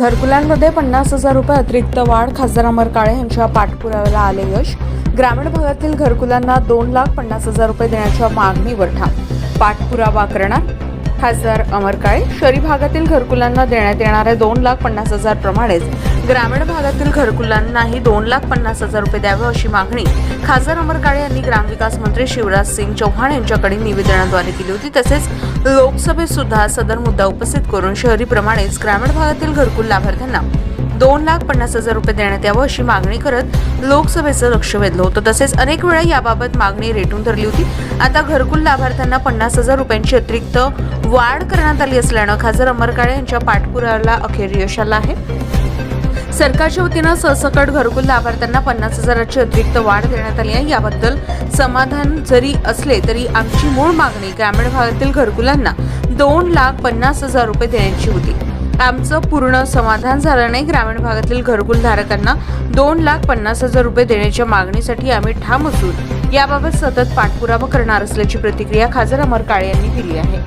घरकुलांमध्ये पन्नास हजार रुपये अतिरिक्त वाढ खासदार अमर काळे यांच्या पाठपुराव्याला आले यश. ग्रामीण भागातील घरकुलांना दोन लाख पन्नास हजार रुपये देण्याच्या मागणीवर ठाम पाठपुरावा करणार खासदार अमर काळे. शहरी भागातील घरकुलांना देण्यात येणाऱ्या दोन लाख पन्नास हजार प्रमाणेच ग्रामीण भागातील घरकुलांनाही दोन लाख पन्नास हजार रुपये द्यावे अशी मागणी खासदार अमर काळे यांनी ग्रामविकास मंत्री शिवराज सिंग चौहान यांच्याकडे निवेदनाद्वारे केली होती. तसेच लोकसभेत सुद्धा सदर मुद्दा उपस्थित करून शहरीप्रमाणेच ग्रामीण भागातील घरकुल लाभार्थ्यांना दोन लाख पन्नास हजार रुपये देण्यात यावं अशी मागणी करत लोकसभेचं लक्ष वेधलं होतं. तसेच अनेक वेळा याबाबत मागणी रेटून धरली होती. आता घरकुल लाभार्थ्यांना पन्नास हजार रुपयांची अतिरिक्त वाढ करण्यात आली असल्यानं खासदार अमर काळे यांच्या पाठपुराव्याला अखेर यश आलं आहे. सरकारच्या वतीनं ससकट घरकुल लाभार्थ्यांना पन्नास हजाराची अतिरिक्त वाढ देण्यात आली आहे. याबद्दल समाधान जरी असले तरी आमची मूळ मागणी ग्रामीण भागातील घरकुलांना दोन लाख पन्नास हजार रुपये देण्याची होती. आमचं पूर्ण समाधान झालं नाही. ग्रामीण भागातील घरकुल धारकांना दोन लाख पन्नास हजार रुपये देण्याच्या मागणीसाठी आम्ही ठाम असून याबाबत सतत पाठपुरावा करणार असल्याची प्रतिक्रिया खासदार अमर काळे यांनी दिली आहे.